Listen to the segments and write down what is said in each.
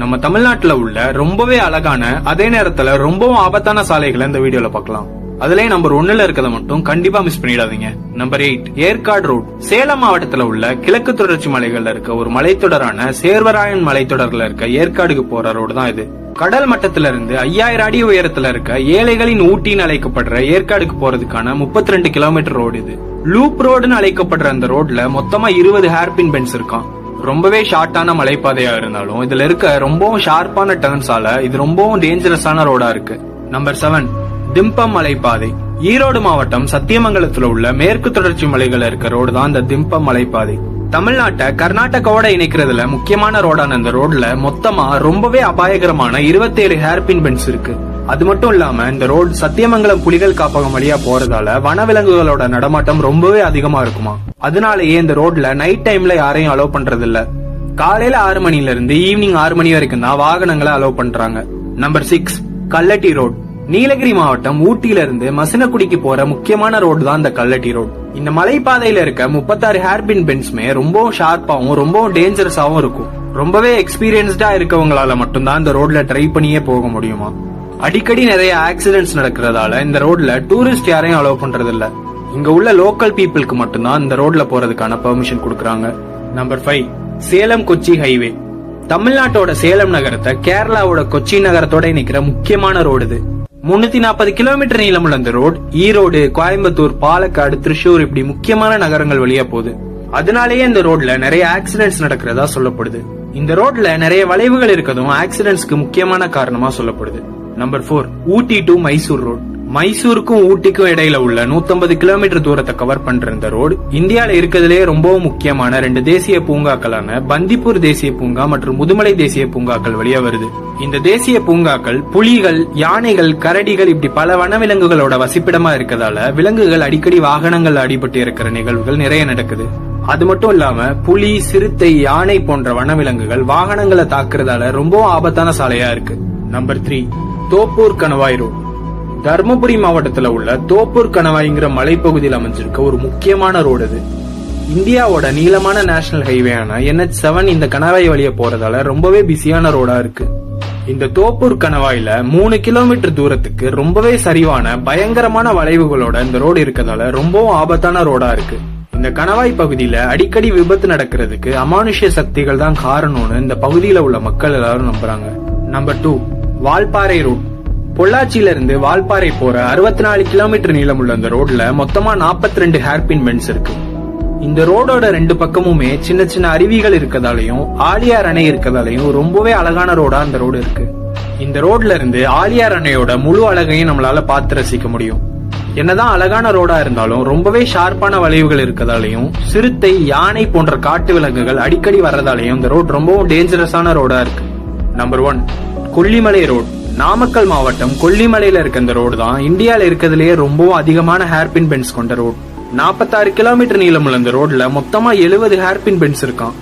நம்ம தமிழ்நாட்டுல உள்ள ரொம்பவே அழகான அதே நேரத்துல ரொம்பவும் ஆபத்தான சாலைகளை இந்த வீடியோல பார்க்கலாம். அதுலயே நம்பர் ஒன்னுல இருக்கத மட்டும் கண்டிப்பா மிஸ் பண்ணிடாதீங்க. Number eight Yercaud road Salem மாவட்டத்துல உள்ள கிழக்கு தொடர்ச்சி மலைகள்ல இருக்க ஒரு மலைத்தொடரான சேர்வராயன் மலைத்தொடர்ல இருக்க ஏற்காடுக்கு போற ரோடு தான் இது. கடல் மட்டத்தில இருந்து ஐயாயிரம் அடி உயரத்துல இருக்க ஏழைகளின் ஊட்டின்னு அழைக்கப்படுற ஏற்காடுக்கு போறதுக்கான 32 ரெண்டு கிலோமீட்டர் ரோடு இது. லூப் ரோடுன்னு அழைக்கப்படுற அந்த ரோட்ல மொத்தமா இருபது ஹேர்பின் பென்ஸ் இருக்கான் ரொம்பவே ஷார்ட்டான மலைப்பாதையா இருந்தாலும் இதுல இருக்க ரொம்பவும் ஷார்ப்பான டர்ன்ஸால இது ரொம்பவும் டேஞ்சரஸான ரோடா இருக்கு. நம்பர் செவன் திம்பம் மலைப்பாதை. ஈரோடு மாவட்டம் சத்தியமங்கலத்துல உள்ள மேற்கு தொடர்ச்சி மலைகள் இருக்க ரோடு தான் இந்த திம்பம் மலைப்பாதை. தமிழ்நாட்டை கர்நாடகாவோட இணைக்கிறதுல முக்கியமான ரோடான இந்த ரோட்ல மொத்தமா ரொம்பவே அபாயகரமான 27 ஹேர்பின் பென்ஸ் இருக்கு. அது மட்டும் இல்லாம இந்த ரோடு சத்தியமங்கலம் புலிகள் காப்பகம் வழியா போறதால வனவிலங்குகளோட நடமாட்டம் ரொம்பவே அதிகமா இருக்குமா? அதனாலயே இந்த ரோட்ல நைட் டைம்ல யாரையும் அலோவ் பண்றது இல்ல காலையில ஆறு மணில இருந்து ஈவினிங் ஆறு மணி வரைக்கும் தான் வாகனங்களை அலோவ் பண்றாங்க. Number six Kallatti road. Nilgiri மாவட்டம் ஊட்டியில இருந்து மசினக்குடிக்கு போற முக்கியமான ரோடு தான் இந்த கல்லட்டி ரோடு. இந்த மலைப்பாதையில இருக்க முப்பத்தாறு ஹேர்பின் பென்ஸ்மே ரொம்பவும் ஷார்ப்பாவும் ரொம்பவும் டேஞ்சரஸாவும் இருக்கும். ரொம்பவே எக்ஸ்பீரியன்ஸ்டா இருக்கவங்களால மட்டும்தான் இந்த ரோட்ல ட்ரை பண்ணியே போக முடியுமா? அடிக்கடி நிறைய ஆக்சிடென்ட்ஸ் நடக்கிறதால இந்த ரோட்ல டூரிஸ்ட் யாரையும் அலோவ் பண்றது இல்ல இங்க உள்ள லோக்கல் பீப்புளுக்கு மட்டும்தான் இந்த ரோட்ல போறதுக்கான பெர்மிஷன் கொடுக்கறாங்க. Number five Salem Kochi highway தமிழ்நாட்டோட சேலம் நகரத்தை கேரளாவோட கொச்சி நகரத்தோட இணைக்கிற முக்கியமான ரோடு இது. முன்னூத்தி நாற்பது கிலோமீட்டர் நீளமுள்ள இந்த ரோடு ஈரோடு கோயம்புத்தூர் பாலக்காடு திருச்சூர் இப்படி முக்கியமான நகரங்கள் வழியா போகுது. அதனாலேயே இந்த ரோட்ல நிறைய ஆக்சிடென்ட்ஸ் நடக்கிறதா சொல்லப்படுது. இந்த ரோட்ல நிறைய வளைவுகள் இருக்கதும் ஆக்சிடென்ட்ஸ்க்கு முக்கியமான காரணமா சொல்லப்படுது. Number four Ooty to Mysore road மைசூருக்கும் ஊட்டிக்கும் இடையில உள்ள 150 கிலோமீட்டர் தூரத்தை கவர் பண்ற இந்த ரோடு இந்தியாவில இருக்கிறதுலே ரொம்பவும் முக்கியமான ரெண்டு தேசிய பூங்காக்களான பந்திப்பூர் தேசிய பூங்கா மற்றும் முதுமலை தேசிய பூங்காக்கள் வழியா வருது. இந்த தேசிய பூங்காக்கள் புலிகள் யானைகள் கரடிகள் இப்படி பல வனவிலங்குகளோட வசிப்பிடமா இருக்கிறதால விலங்குகள் அடிக்கடி வாகனங்கள் அடிபட்டு இருக்கிற நிகழ்வுகள் நிறைய நடக்குது. அது மட்டும் இல்லாம புலி சிறுத்தை யானை போன்ற வனவிலங்குகள் வாகனங்களை தாக்குறதால ரொம்பவும் ஆபத்தான சாலையா இருக்கு. நம்பர் த்ரீ தோப்பூர் கணவாய் ரோடு தர்மபுரி மாவட்டத்துல உள்ள தோப்பூர் கணவாய்ங்கிற மலைப்பகுதியில் அமைஞ்சிருக்க ஒரு முக்கியமான ரோடு இது இந்தியாவோட நீளமான நேஷனல் ஹைவேயான என்ஹெச் செவன் இந்த கணவாய் வழியா போறதால ரொம்பவே பிஸியான ரோடா இருக்கு. இந்த தோப்பூர் கணவாயில மூணு கிலோமீட்டர் தூரத்துக்கு ரொம்பவே சரிவான பயங்கரமான வளைவுகளோட இந்த ரோடு இருக்கதால ரொம்பவும் ஆபத்தான ரோடா இருக்கு. இந்த கணவாய் பகுதியில அடிக்கடி விபத்து நடக்கிறதுக்கு அமானுஷ்ய சக்திகள் தான் காரணம்னு இந்த பகுதியில உள்ள மக்கள் எல்லாரும் நம்புறாங்க. Number two. வால்பாறை ரோட் பொள்ளாச்சியில இருந்து வால்பாறை போற அறுபத்தி நாலு கிலோமீட்டர் நீளமுள்ள அந்த ரோட்ல மொத்தமா 42 ரெண்டு ஹேர்பின் பெண்ட்ஸ் இருக்கு. இந்த ரோடோட ரெண்டு பக்கமுமே சின்ன சின்ன அருவிகள் இருக்கதாலையும் ஆலியார் அணை இருக்கதாலையும் ரொம்பவே அழகான ரோடா அந்த ரோடு இருக்கு. இந்த ரோட்ல இருந்து ஆலியார் அணையோட முழு அழகையும் நம்மளால பார்த்து ரசிக்க முடியும். என்னதான் அழகான ரோடா இருந்தாலும் ரொம்பவே ஷார்ப்பான வளைவுகள் இருக்கதாலையும் சிறுத்தை யானை போன்ற காட்டு விலங்குகள் அடிக்கடி வர்றதாலையும் இந்த ரோட் ரொம்பவும் டேஞ்சரஸான ரோடா இருக்கு. Number one Kollimalai road. Namakkal மாவட்டம் கொல்லிமலையில இருக்க இந்த ரோடு தான் இந்தியாவில் இருக்கிறதுலயே ரொம்பவும் அதிகமான ஹேர்பின் பென்ஸ் கொண்ட ரோடு. 46 கிலோமீட்டர் நீளமுள்ள இந்த ரோட்ல மொத்தமா 70 ஹேர்பின் பென்ஸ் இருக்கான்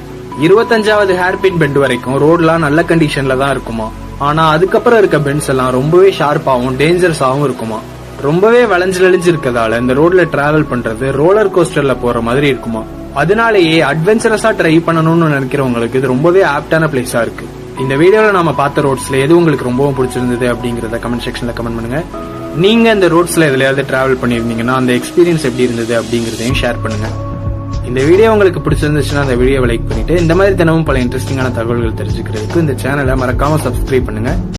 இருபத்தஞ்சாவது ஹேர்பின் பெண்ட் வரைக்கும் ரோட்லாம் நல்ல கண்டிஷன்ல தான் இருக்குமா. ஆனா அதுக்கப்புறம் இருக்க பென்ஸ் எல்லாம் ரொம்பவே ஷார்ப்பாகவும் டேஞ்சரஸாகவும் இருக்குமா. ரொம்பவே வளைஞ்சு நெளிஞ்சு இருக்கதால இந்த ரோட்ல டிராவல் பண்றது ரோலர் கோஸ்டர்ல போற மாதிரி இருக்குமா. அதனாலேயே அட்வென்ச்சரஸா ட்ரை பண்ணணும்னு நினைக்கிறவங்களுக்கு இது ரொம்பவே ஆப்டான பிளேஸா இருக்கு. இந்த வீடியோவில் நம்ம பார்த்த ரோட்ஸில் எது உங்களுக்கு ரொம்பவும் பிடிச்சிருந்தது அப்படிங்கிறத கமெண்ட் செக்ஷனில் கமெண்ட் பண்ணுங்க. நீங்கள் இந்த ரோட்ஸில் எதுலையாவது டிராவல் பண்ணியிருந்தீங்கன்னா அந்த எக்ஸ்பீரியன்ஸ் எப்படி இருந்தது அப்படிங்கிறதையும் ஷேர் பண்ணுங்கள் இந்த வீடியோ உங்களுக்கு பிடிச்சிருந்துச்சுன்னா அந்த வீடியோவை லைக் பண்ணிட்டு இந்த மாதிரி தினமும் பல இன்ட்ரெஸ்டிங்கான தகவல்கள் தெரிஞ்சுக்கிறதுக்கு இந்த சேனலை மறக்காமல் சப்ஸ்கிரைப் பண்ணுங்கள்